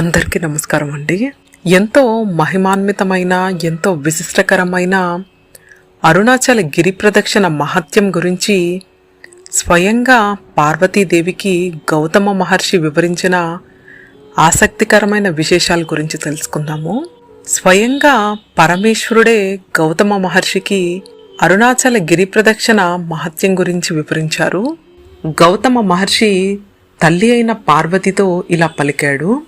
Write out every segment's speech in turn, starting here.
అందరికీ నమస్కారం అండి. ఎంతో మహిమాన్వితమైన ఎంతో విశిష్టకరమైన అరుణాచల గిరి ప్రదక్షిణ మహత్యం గురించి స్వయంగా పార్వతీదేవికి గౌతమ మహర్షి వివరించిన ఆసక్తికరమైన విశేషాల గురించి తెలుసుకుందాము. స్వయంగా పరమేశ్వరుడే గౌతమ మహర్షికి అరుణాచల గిరి ప్రదక్షిణ మహత్యం గురించి వివరించారు. గౌతమ మహర్షి తల్లి అయిన పార్వతితో ఇలా పలికాడు.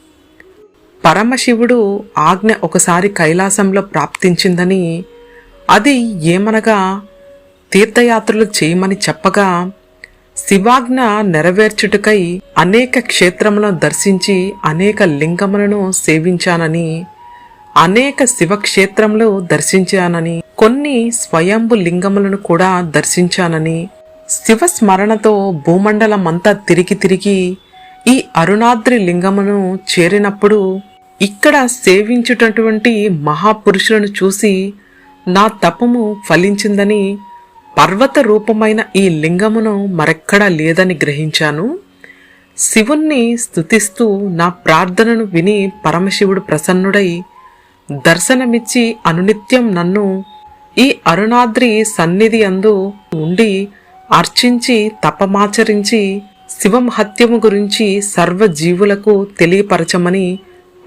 పరమశివుడు ఆజ్ఞ ఒకసారి కైలాసంలో ప్రాప్తించిందని అది ఏమనగా తీర్థయాత్రలు చేయమని చెప్పగా శివాజ్ఞ నెరవేర్చుటకై అనేక క్షేత్రములను దర్శించి అనేక లింగములను సేవించానని అనేక శివక్షేత్రములు దర్శించానని కొన్ని స్వయంభు లింగములను కూడా దర్శించానని శివ స్మరణతో భూమండలమంతా తిరిగి తిరిగి ఈ అరుణాద్రి లింగమును చేరినప్పుడు ఇక్కడ సేవించుటటువంటి మహాపురుషులను చూసి నా తపము ఫలించిందని పర్వత రూపమైన ఈ లింగమును మరెక్కడా లేదని గ్రహించాను. శివుణ్ణి స్తుతిస్తూ నా ప్రార్థనను విని పరమశివుడు ప్రసన్నుడై దర్శనమిచ్చి అనునిత్యం నన్ను ఈ అరుణాద్రి సన్నిధి అందు ఉండి అర్చించి తపమాచరించి శివమహత్యము గురించి సర్వజీవులకు తెలియపరచమని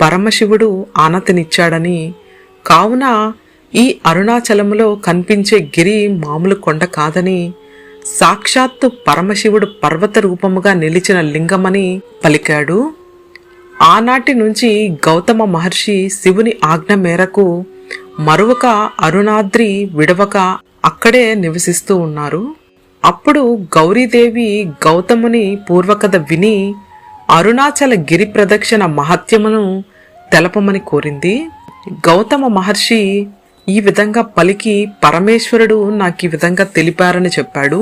పరమశివుడు ఆనతినిచ్చాడని కావున ఈ అరుణాచలంలో కనిపించే గిరి మామూలు కొండ కాదని సాక్షాత్తు పరమశివుడు పర్వత రూపముగా నిలిచిన లింగమని పలికాడు. ఆనాటి నుంచి గౌతమ మహర్షి శివుని ఆజ్ఞ మేరకు మరువక అరుణాద్రి విడవక అక్కడే నివసిస్తూ ఉన్నారు. అప్పుడు గౌరీదేవి గౌతముని పూర్వకథ విని అరుణాచల గిరి ప్రదక్షిణ మహత్యమును తెలపమని కోరింది. గౌతమ మహర్షి ఈ విధంగా పలికి పరమేశ్వరుడు నాకు ఈ విధంగా తెలిపారని చెప్పాడు.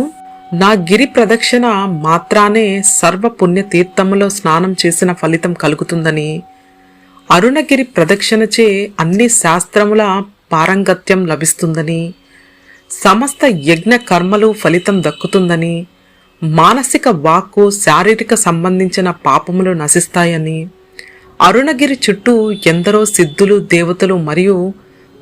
నా గిరి ప్రదక్షిణ మాత్రానే సర్వ పుణ్యతీర్థములో స్నానం చేసిన ఫలితం కలుగుతుందని అరుణగిరి ప్రదక్షిణచే అన్ని శాస్త్రముల పారంగత్యం లభిస్తుందని సమస్త యజ్ఞ కర్మలు ఫలితం దక్కుతుందని మానసిక వాక్కు శారీరక సంబంధించిన పాపములు నశిస్తాయని అరుణగిరి చుట్టూ ఎందరో సిద్ధులు దేవతలు మరియు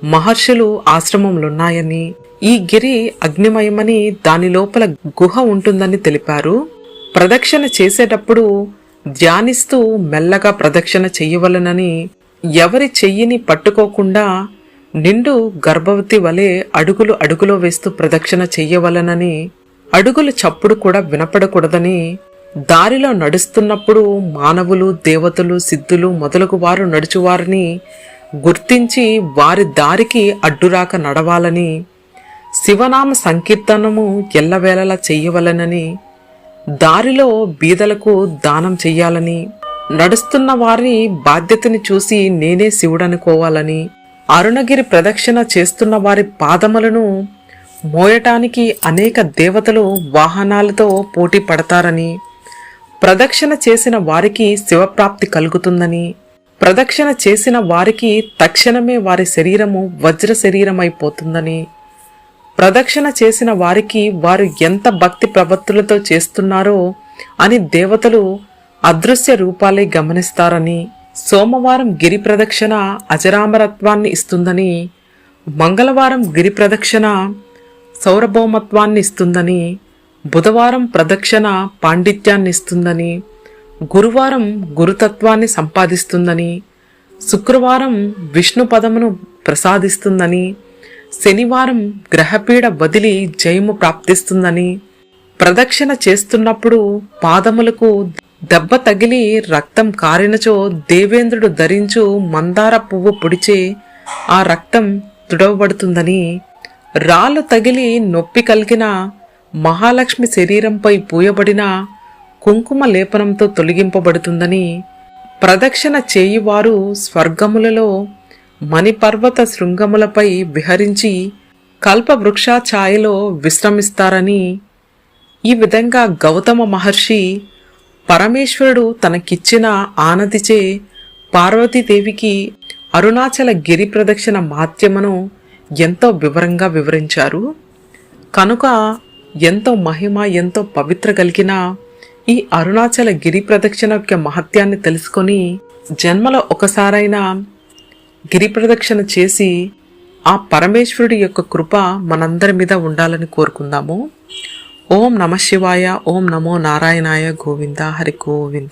మహర్షులు ఆశ్రమములున్నాయని ఈ గిరి అగ్నిమయమని దాని లోపల గుహ ఉంటుందని తెలిపారు. ప్రదక్షిణ చేసేటప్పుడు ధ్యానిస్తూ మెల్లగా ప్రదక్షిణ చెయ్యవలనని ఎవరి చెయ్యిని పట్టుకోకుండా నిండు గర్భవతి వలె అడుగులు అడుగులో వేస్తూ ప్రదక్షిణ చెయ్యవలనని అడుగుల చప్పుడు కూడా వినపడకూడదని దారిలో నడుస్తున్నప్పుడు మానవులు దేవతలు సిద్ధులు మొదలగు వారు నడుచువారిని గుర్తించి వారి దారికి అడ్డురాక నడవాలని శివనామ సంకీర్తనము ఎల్లవేళలా చెయ్యవలనని దారిలో బీదలకు దానం చెయ్యాలని నడుస్తున్న వారి బాధ్యతని చూసి నేనే శివుడనుకోవాలని అరుణగిరి ప్రదక్షిణ చేస్తున్న వారి పాదములను మోయటానికి అనేక దేవతలు వాహనాలతో పోటీ పడతారని ప్రదక్షిణ చేసిన వారికి శివప్రాప్తి కలుగుతుందని ప్రదక్షిణ చేసిన వారికి తక్షణమే వారి శరీరము వజ్ర శరీరమైపోతుందని ప్రదక్షిణ చేసిన వారికి వారు ఎంత భక్తి ప్రవత్తులతో చేస్తున్నారో అని దేవతలు అదృశ్య రూపాలే గమనిస్తారని సోమవారం గిరి ప్రదక్షిణ అజరామరత్వాన్ని ఇస్తుందని మంగళవారం గిరి ప్రదక్షిణ సౌరభౌమత్వాన్ని ఇస్తుందని బుధవారం ప్రదక్షిణ పాండిత్యాన్ని ఇస్తుందని గురువారం గురుతత్వాన్ని సంపాదిస్తుందని శుక్రవారం విష్ణు పదమును ప్రసాదిస్తుందని శనివారం గ్రహపీడ వదిలి జయము ప్రాప్తిస్తుందని ప్రదక్షిణ చేస్తున్నప్పుడు పాదములకు దెబ్బ తగిలి రక్తం కారినచో దేవేంద్రుడు ధరించు మందార పువ్వు పొడిచే ఆ రక్తం తుడవబడుతుందని రాళ్ళు తగిలి నొప్పి కలిగిన మహాలక్ష్మి శరీరంపై పూయబడిన కుంకుమ లేపనంతో తొలగింపబడుతుందని ప్రదక్షిణ చేయువారు స్వర్గములలో మణిపర్వత శృంగములపై విహరించి కల్పవృక్ష ఛాయలో విశ్రమిస్తారని ఈ విధంగా గౌతమ మహర్షి పరమేశ్వరుడు తనకిచ్చిన ఆనతిచే పార్వతీదేవికి అరుణాచల గిరి ప్రదక్షిణ మాధ్యమను ఎంతో వివరంగా వివరించారు. కనుక ఎంతో మహిమ ఎంతో పవిత్ర కలిగిన ఈ అరుణాచల గిరి ప్రదక్షిణ యొక్క మహత్యాన్ని తెలుసుకొని జన్మలో ఒకసారైనా గిరి ప్రదక్షిణ చేసి ఆ పరమేశ్వరుడి యొక్క కృప మనందరి మీద ఉండాలని కోరుకుందాము. ఓం నమ శివాయ ఓం నమో నారాయణాయ గోవింద హరి గోవింద.